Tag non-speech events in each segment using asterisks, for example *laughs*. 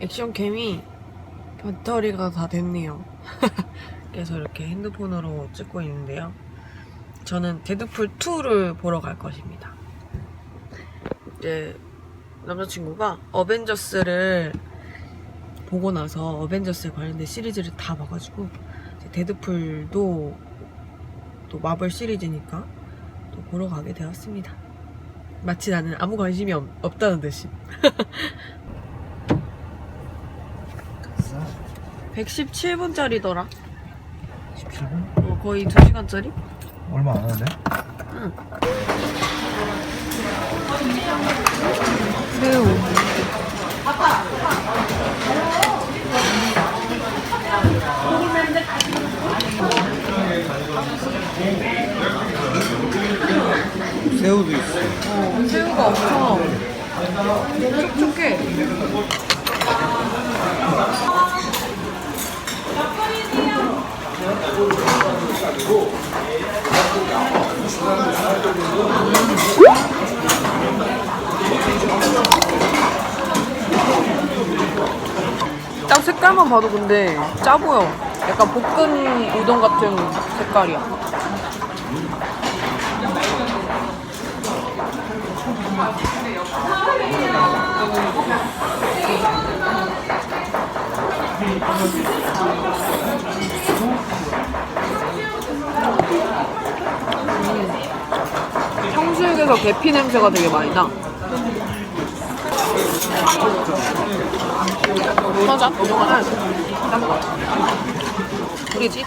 액션캠이 배터리가 다 됐네요. *laughs* 그래서 이렇게 핸드폰으로 찍고 있는데요. 저는 데드풀 2를 보러 갈 것입니다. 이제 남자친구가 어벤져스를 보고 나서 어벤져스에 관련된 시리즈를 다 봐가지고 데드풀도 또 마블 시리즈니까 또 보러 가게 되었습니다. 마치 나는 아무 관심이 없, 없다는 듯이. *laughs* 117분짜리더라. 17분? 어, 거의 2시간짜리? 얼마 안 하는데? 새우. 새우도 있어. 어, 새우가 엄청 촉촉해. 딱 색깔만 봐도 근데 짜 보여. 약간 볶은 우동 같은 색깔이야. 청수육에서 계피 냄새가 되게 많이 나. 맞아? 맞아. 우리지?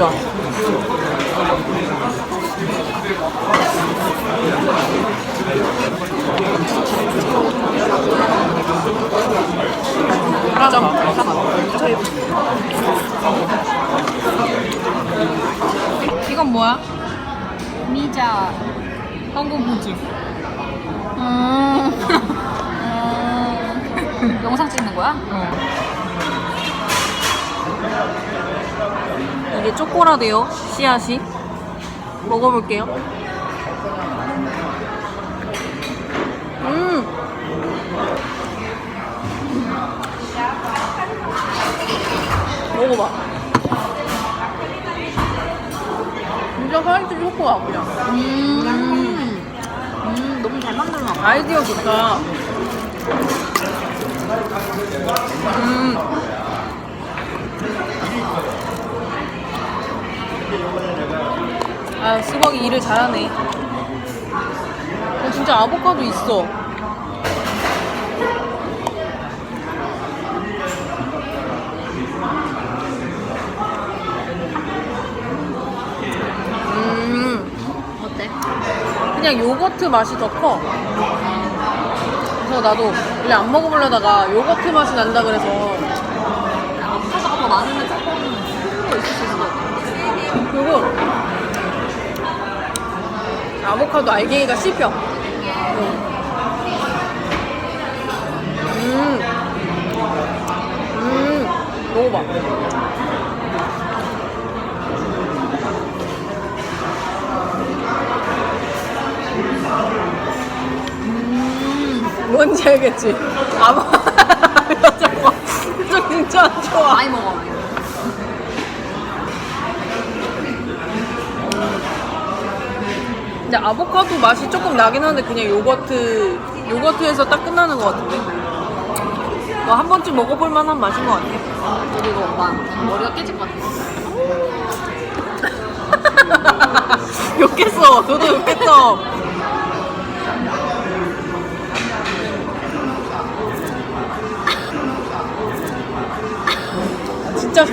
이거. 맞아. 저희 이건 뭐야? 미자 한국 무지. 음. 음. *laughs* 영상 찍는 거야? 이게 쪼꼬라데요. 씨앗이. 먹어볼게요. 음. 먹어봐. 진짜 화이트 초코야 그냥. 음. 음, 너무 잘 만들나 봐. 아이디어 좋다. 음. 아, 수박이 일을 잘하네. 어, 진짜 아보카도 있어. 음. 어때? 그냥 요거트 맛이 더 커. 그래서 나도 원래 안 먹어보려다가 요거트 맛이 난다 그래서 아보카도가 더 많은데 조금 그리고 아보카도 알갱이가 씹혀. 음, 음, 먹어봐. 음, 뭔지 알겠지? 아보, 잠깐, 표정 진짜 안 좋아. 많이 먹어. 이 먹어. 근데 아보카도 맛이 조금 나긴 하는데 그냥 요거트 요거트에서 딱 끝나는 것 같은데 뭐 한 번쯤 먹어볼 만한 맛인 것 같아 그리고 오빠 머리가 깨질 것 같아. *laughs* 욕했어 저도 욕했어 *laughs* 진짜 셔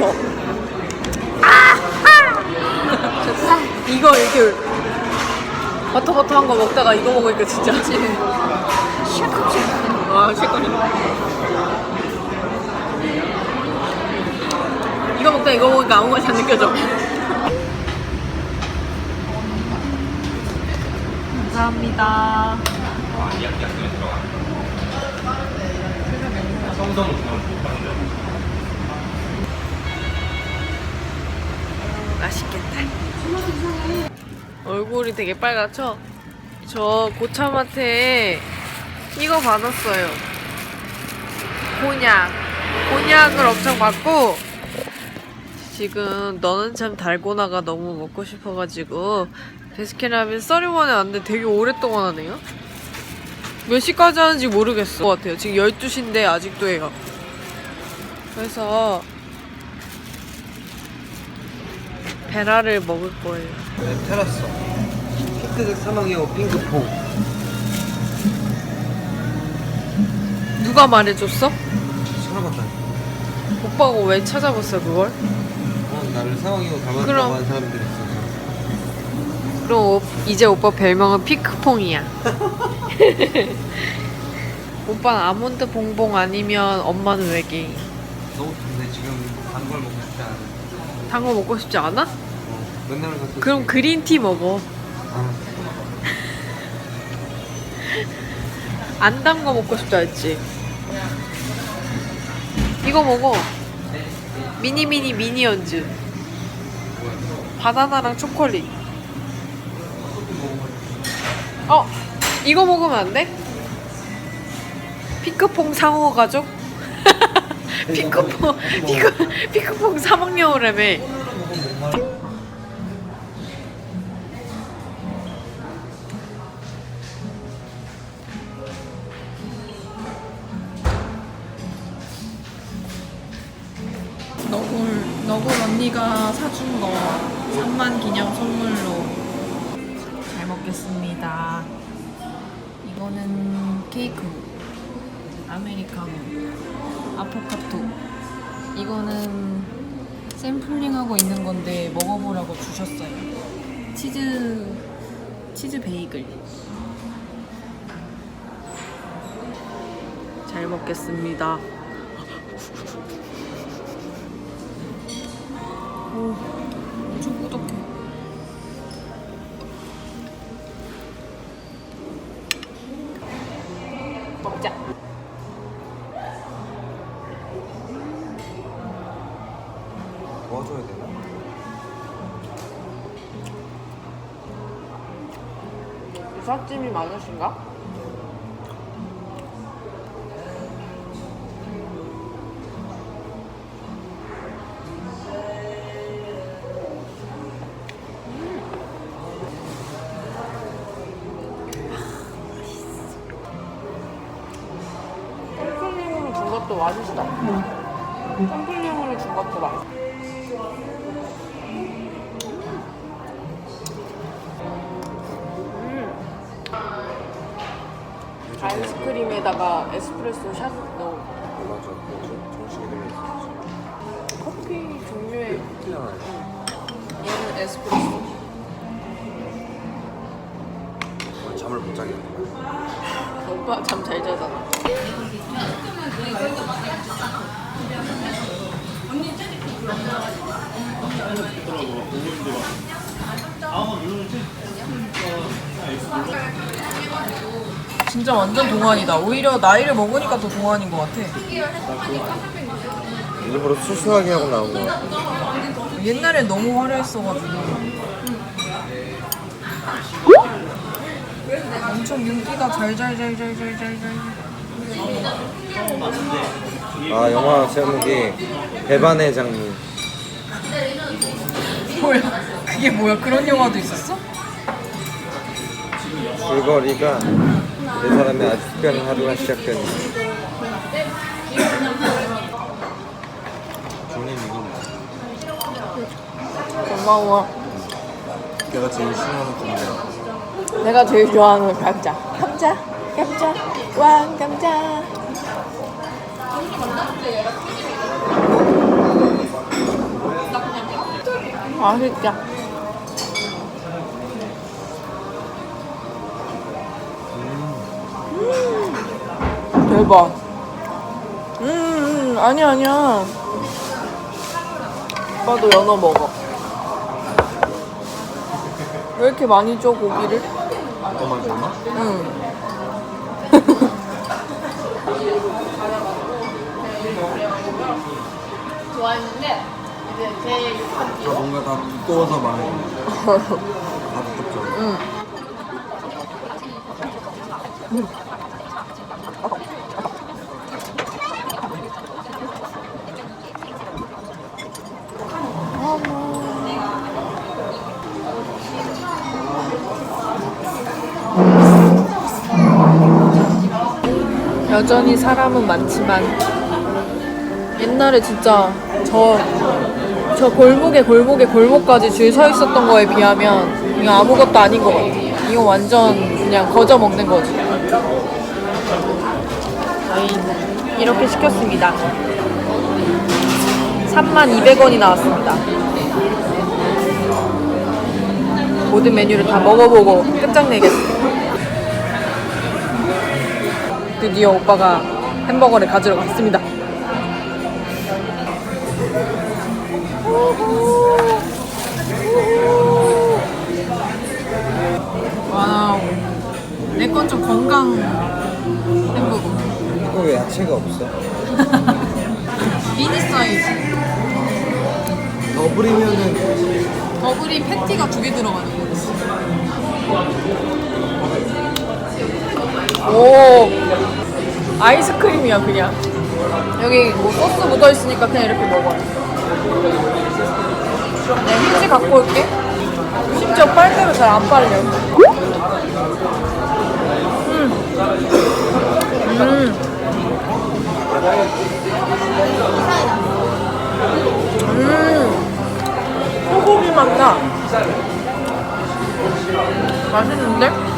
좋다. *laughs* 이거 이렇게 버터버터한 거 먹다가 이거 먹으니까 진짜 아 실컷이 이거 먹다 이거 먹으니까 아무 맛이 안 느껴져 감사합니다. 맛있겠다. 얼굴이 되게 빨갛죠? 저 고참한테 이거 받았어요. 곤약. 곤약을 엄청 받고 지금 너는 참 달고나가 너무 먹고 싶어가지고 베스킨라빈 써리원에 왔는데 되게 오랫동안 하네요. 몇 시까지 하는지 모르겠어. 것 같아요. 지금 12시인데 아직도 해요. 그래서 베라를 먹을 거예요. 네, 테라스. 핑크색 사망이하고 핑크포. 누가 말해줬어? 찾아봤다니까. 오빠가 왜 찾아봤어 그걸? 어, 나를 사망이하고 닮았다고 그럼. 하는 사람들이 있어서. 그럼 오- 이제 오빠 별명은 피크퐁이야. *laughs* 오빠는 아몬드 봉봉 아니면 엄마는 외계인. 너무 근데 지금 단걸 먹고 싶지 않아. 단거 먹고 싶지 않아? 어, 맨날 갖고 그럼 그린티 먹어. 아, 안 단 거 먹고 싶다 했지. 이거 먹어. 미니 미니 미니언즈. 바나나랑 초콜릿. 어, 이거 먹으면 안 돼? 피크퐁 상어 가족? 피크퐁, 피크, 피크퐁 사막여우라며. 너굴, 언니가 사준 거 3만 기념 선물로 잘 먹겠습니다. 이거는 케이크, 아메리카노, 아포카토. 이거는 샘플링하고 있는 건데 먹어보라고 주셨어요. 치즈, 치즈 베이글. 잘 먹겠습니다. *laughs* 오, 엄청 꾸덕해. 먹자. 도와줘야 되나? 부사찜이 많으신가? 샘플링으로 준 것도 맛있어. 아이스크림에다가 에스프레소 샷 넣어. 맞아. 정식이 되면. 커피 종류의 얘는 에스프레소. 잠을 못 자겠네. 오빠 잠 잘 자잖아. 진짜 완전 동안이다. 오히려 나이를 먹으니까 더 동안인 것 같아. 일부러 수수하게 하고 나온 거. 옛날에 너무 화려했어가지고. 엄청 윤기가 잘잘잘잘잘잘잘. 아, 영화 제목이 배반의 장미. 뭐야? 그게 뭐야? 그런 영화도 있었어? 줄거리가 내 사람의 아주 특별한 하루가 시작되는 종님 이거 고마워. 내가 제일 싫어하는 종이야 내가 제일 좋아하는 감자. 감자, 감자, 왕 감자. 맛있다. 음, 대박. 음, 음, 아니야, 아니야. 오빠도 연어 먹어. 왜 이렇게 많이 줘, 고기를? 너만 닮아? 응. 좋아했는데 이제 제 6한 다 뭔가 다 두꺼워서 말해. 다 두껍죠. 응. 여전히 사람은 많지만 옛날에 진짜 저, 저 골목에 골목에 골목까지 줄 서 있었던 거에 비하면 이거 아무것도 아닌 것 같아. 이거 완전 그냥 거저 먹는 거지. 저희 이렇게 시켰습니다. 32,200원이 나왔습니다. 모든 메뉴를 다 먹어보고 끝장내겠습니다. 드디어 오빠가 햄버거를 가지러 갔습니다. 와우. 내 건 좀 건강 햄버거. 이거 왜 야채가 없어? *laughs* 미니 사이즈. 더블이면은 더블이 패티가 두 개 들어가는 거지. 오. 아이스크림이야, 그냥. 여기 뭐 소스 묻어 있으니까 그냥 이렇게 먹어요. 네, 휴지 갖고 올게. 심지어 빨대로 잘 안 빨려. 음. 음. 음. 소고기 맛 나. 맛있는데?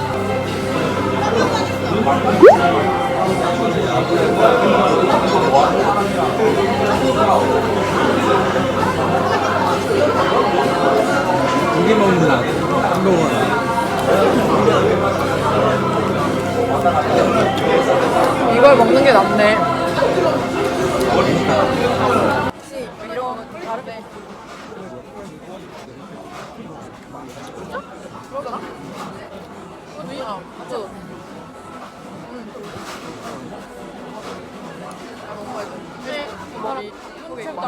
고기 먹는 날 햄버거는 이걸 먹는 게 낫네. 혹시 이런 다른데? 진짜? 그러잖아? 이거 누이야, 맞죠? 응. 아, 너무 맛있어. 네, 머리 이쁘게 입고.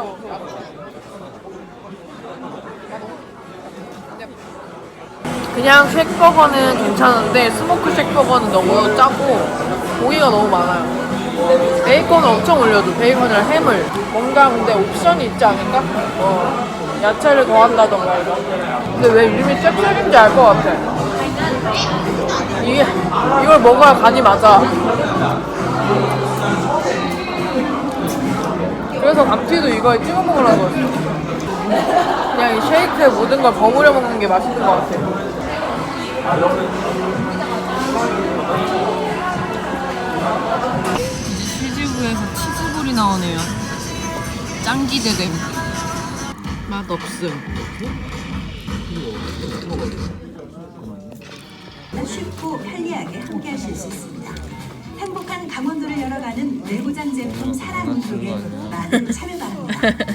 그냥 쉑버거는 괜찮은데 스모크 쉑버거는 너무 짜고 고기가 너무 많아요. 베이컨을 엄청 올려도 베이컨이랑 햄을 뭔가 근데 옵션이 있지 않을까? 어, 야채를 더한다던가 이런. 근데 왜 이름이 쉑쉑인지 알 것 같아. 이게 이걸 먹어야 간이 맞아. 그래서 감튀도 이거에 찍어 먹으라고 했어. 그냥 이 쉐이크에 모든 걸 버무려 먹는 게 맛있는 것 같아. 치즈부에서 치즈볼이 나오네요. 짱 기대됨. 맛 없음. 쉽고 편리하게 함께하실 수 있습니다. 행복한 강원도를 열어가는 내부장 제품 사랑운동에 많은 참여 바랍니다. *laughs*